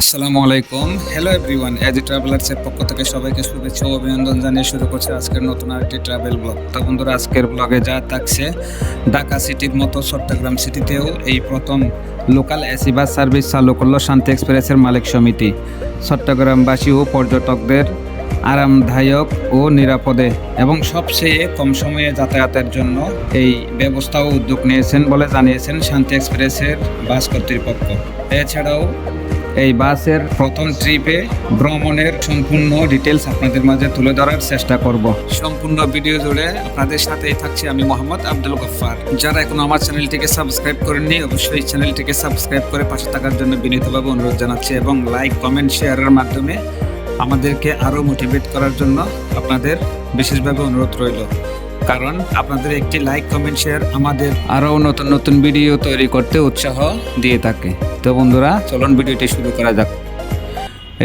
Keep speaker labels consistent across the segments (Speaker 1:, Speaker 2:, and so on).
Speaker 1: আসসালামু আলাইকুম। Hello everyone AG ট্রাভেলার্সের পক্ষ থেকে সবাইকে শুভেচ্ছা ও অভিনন্দন জানিয়ে শুরু করছে আজকের নতুন আরেকটি ট্রাভেল ব্লগ তো বন্ধুরা, আজকের ব্লগে যা থাকছে, ঢাকা সিটির মতো চট্টগ্রাম সিটিতেও এই প্রথম লোকাল এসি বাস সার্ভিস চালু করল শান্তি এক্সপ্রেসের মালিক সমিতি। চট্টগ্রামবাসী ও পর্যটকদের আরামদায়ক ও নিরাপদে এবং সবচেয়ে কম সময়ে যাতায়াতের জন্য এই ব্যবস্থা ও উদ্যোগ নিয়েছেন বলে জানিয়েছেন শান্তি এক্সপ্রেসের বাস কর্তৃপক্ষ। এছাড়াও এই বাসের প্রথম ট্রিপে ভ্রমণের সম্পূর্ণ ডিটেলস আপনাদের মাঝে তুলে ধরার চেষ্টা করব। সম্পূর্ণ ভিডিও জুড়ে আপনাদের সাথেই থাকছি আমি মোহাম্মদ আব্দুল গফফার। যারা এখন আমার চ্যানেলটিকে সাবস্ক্রাইব করেননি, অবশ্যই চ্যানেলটিকে সাবস্ক্রাইব করে পাশে থাকার জন্য বিনীতভাবে অনুরোধ জানাচ্ছি এবং লাইক কমেন্ট শেয়ারের মাধ্যমে আমাদেরকে আরও মোটিভেট করার জন্য আপনাদের বিশেষভাবে অনুরোধ রইল। কারণ আপনাদের একটি লাইক কমেন্ট শেয়ার আমাদের আরও নতুন নতুন ভিডিও তৈরি করতে উৎসাহ দিয়ে থাকে। তো বন্ধুরা, চলুন ভিডিওটি শুরু করা যাক।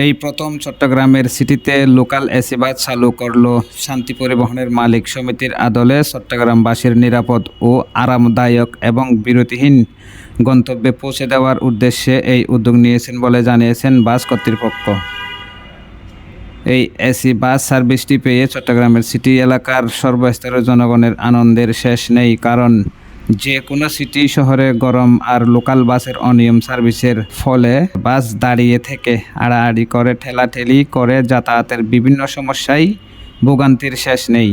Speaker 1: এই প্রথম চট্টগ্রামের সিটিতে লোকাল এসি বাস চালু করল শান্তি পরিবহনের মালিক সমিতির আদলে চট্টগ্রামবাসীর নিরাপদ ও আরামদায়ক এবং বিরতিহীন গন্তব্যে পৌঁছে দেওয়ার উদ্দেশ্যে এই উদ্যোগ নিয়েছেন বলে জানিয়েছেন বাস কর্তৃপক্ষ। এই এসি বাস সার্ভিসটি পেয়ে চট্টগ্রামের সিটি এলাকার সর্বস্তরের জনগণের আনন্দের শেষ নেই, কারণ যে কোনো সিটি শহরে গরম আর লোকাল বাসের অনিয়ম সার্ভিসের ফলে বাস দাঁড়িয়ে থেকে আড়াআড়ি করে, ঠেলাঠেলি করে যাতায়াতের বিভিন্ন সমস্যায় ভোগান্তির শেষ নেই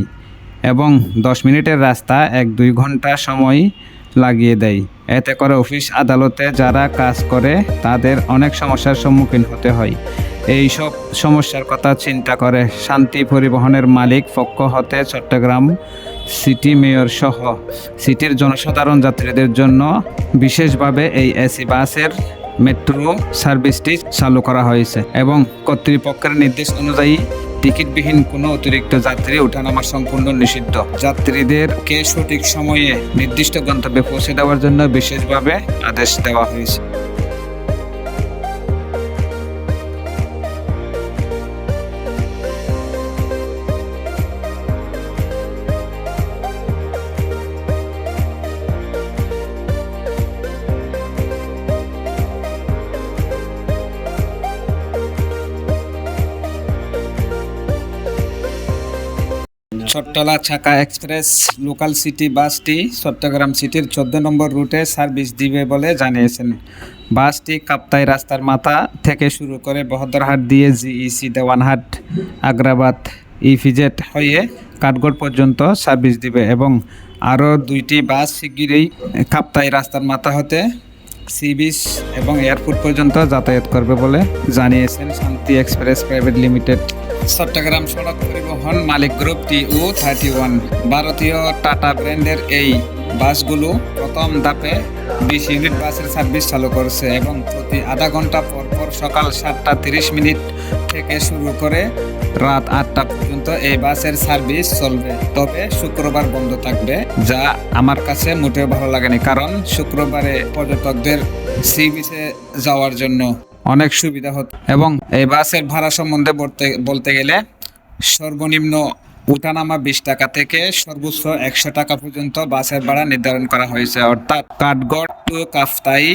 Speaker 1: এবং দশ মিনিটের রাস্তা এক দুই ঘণ্টা সময় লাগিয়ে দেয়। এতে করে অফিস আদালতে যারা কাজ করে তাদের অনেক সমস্যার সম্মুখীন হতে হয়। এই সব সমস্যার কথা চিন্তা করে শান্তি পরিবহনের মালিক পক্ষ হতে চট্টগ্রাম সিটি মেয়র সহ সিটির জনসাধারণ যাত্রীদের জন্য বিশেষভাবে এই এসি বাসের মেট্রো সার্ভিসটি চালু করা হয়েছে এবং কর্তৃপক্ষের নির্দেশ অনুযায়ী টিকিটবিহীন কোনো অতিরিক্ত যাত্রী ওঠানামা সম্পূর্ণ নিষিদ্ধ। যাত্রীদেরকে সঠিক সময়ে নির্দিষ্ট গন্তব্যে পৌঁছে দেওয়ার জন্য বিশেষভাবে আদেশ দেওয়া হয়েছে। চট্টলা ছাকা এক্সপ্রেস, লোকাল সিটি বাসটি চট্টগ্রাম সিটির চোদ্দ নম্বর রুটে সার্ভিস দিবে বলে জানিয়েছেন। বাসটি কাপ্তাই রাস্তার মাথা থেকে শুরু করে বহদ্দারহাট দিয়ে জিইসি দেওয়ানহাট, আগ্রাবাদ ইফিজেট হয়ে কাঠগড় পর্যন্ত সার্ভিস দিবে এবং আরও দুইটি বাস শিগগিরই কাপ্তাই রাস্তার মাথা হতে সি বিচ এবং এয়ারপোর্ট পর্যন্ত যাতায়াত করবে বলে জানিয়েছেন শান্তি এক্সপ্রেস প্রাইভেট লিমিটেড। চট্টগ্রাম সড়ক পরিবহন মালিক গ্রুপ টি ও থার্টি ওয়ান। ভারতীয় টাটা ব্র্যান্ডের এই বাসগুলো প্রথম ধাপে বিশ ইউনিট বাসের সার্ভিস চালু করছে এবং প্রতি আধা ঘণ্টা পর পর সকাল সাতটা তিরিশ মিনিট থেকে শুরু করে রাত আটটা পর্যন্ত এই বাসের সার্ভিস চলবে। তবে শুক্রবার বন্ধ থাকবে, যা আমার কাছে মোটেও ভালো লাগেনি, কারণ শুক্রবারে পর্যটকদের সি বিচে যাওয়ার জন্য। অনেক সুবিধা হতো। এবং এই বাসের ভাড়া সম্বন্ধে বলতে বলতে গেলে সর্বনিম্ন উঠানামা বিশ টাকা থেকে সর্বোচ্চ একশো টাকা পর্যন্ত বাসের ভাড়া নির্ধারণ করা হয়েছে। অর্থাৎ কাঠগড় টু কাফতাই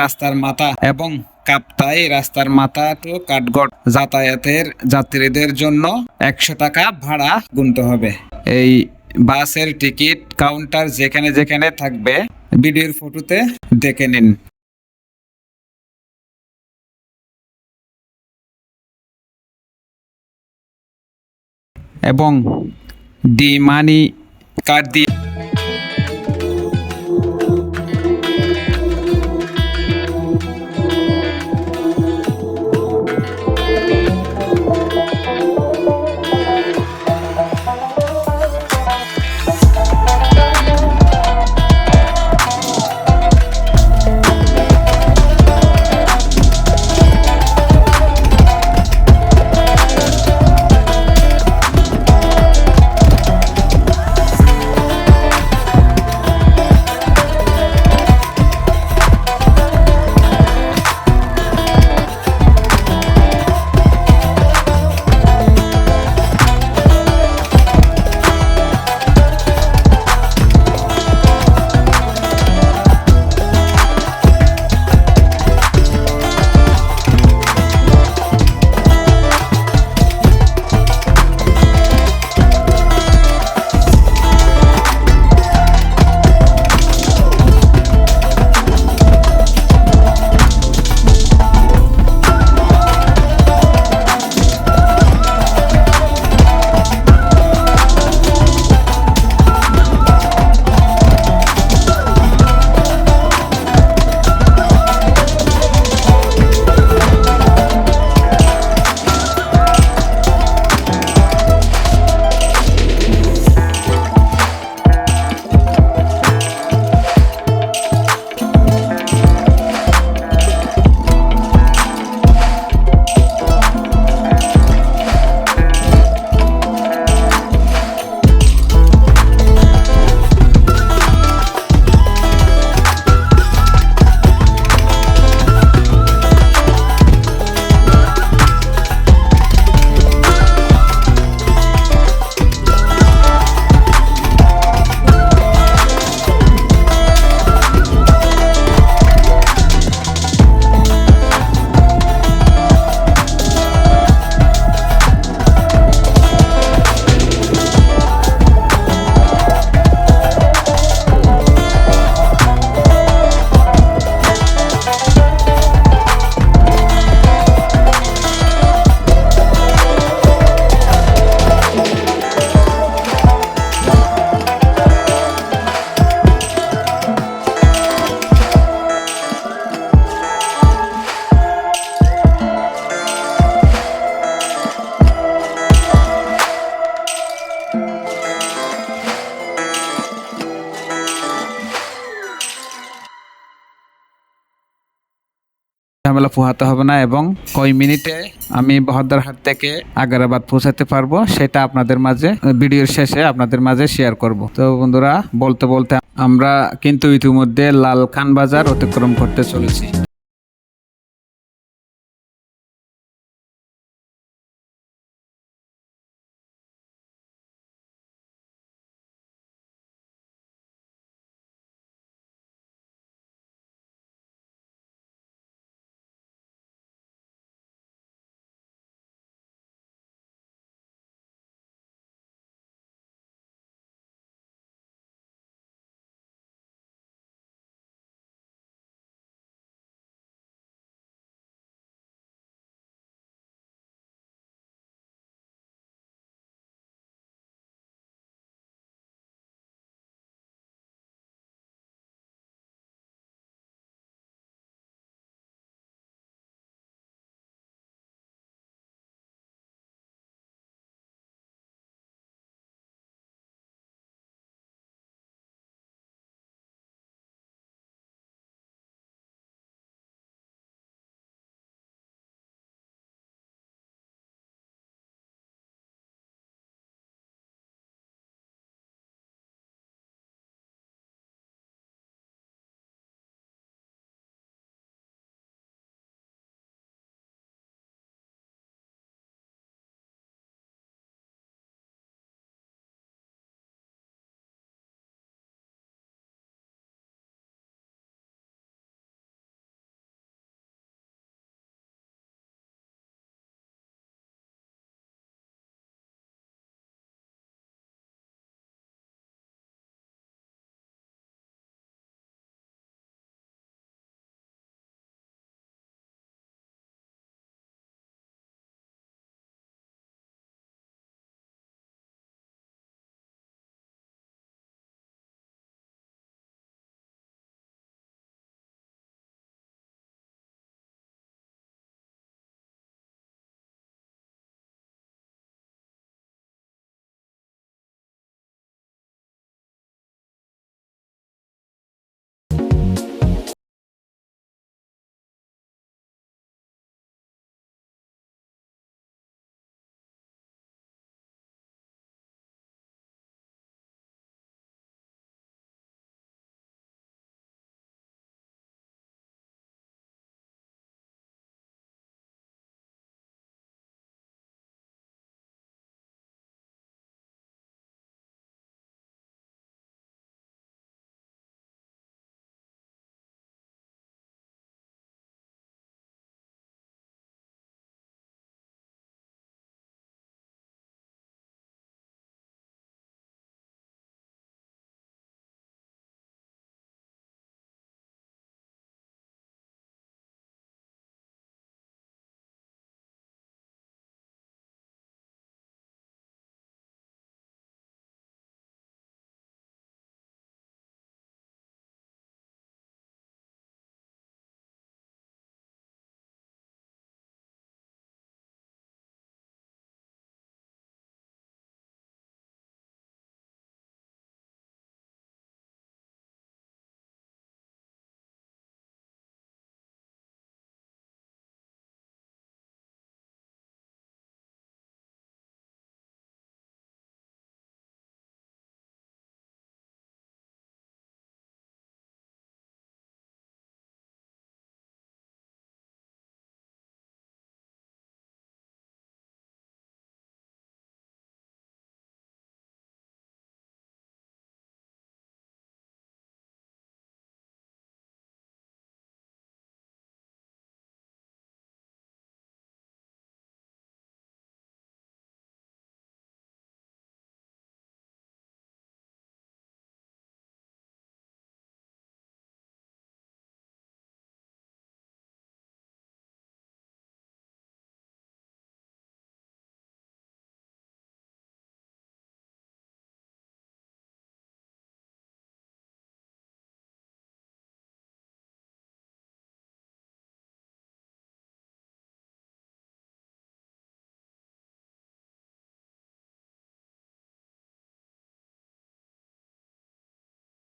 Speaker 1: রাস্তার মাথা এবং কাপ্তাই রাস্তার মাথা টু কাঠগড় যাতায়াতের যাত্রীদের জন্য একশো টাকা ভাড়া গুনতে হবে। এই বাসের টিকিট কাউন্টার যেখানে যেখানে থাকবে, ভিডিওর ফটোতে দেখে নিন। এবং দি মানি কার্ড দিয়ে পোহাতে হবে না এবং কয় মিনিটে আমি বহদ্দারহাট থেকে আগারাবাদ পৌঁছাতে পারব সেটা আপনাদের মাঝে, ভিডিওর শেষে আপনাদের মাঝে শেয়ার করব। তো বন্ধুরা, বলতে বলতে আমরা কিন্তু ইতিমধ্যে লালখান বাজার অতিক্রম করতে চলেছি।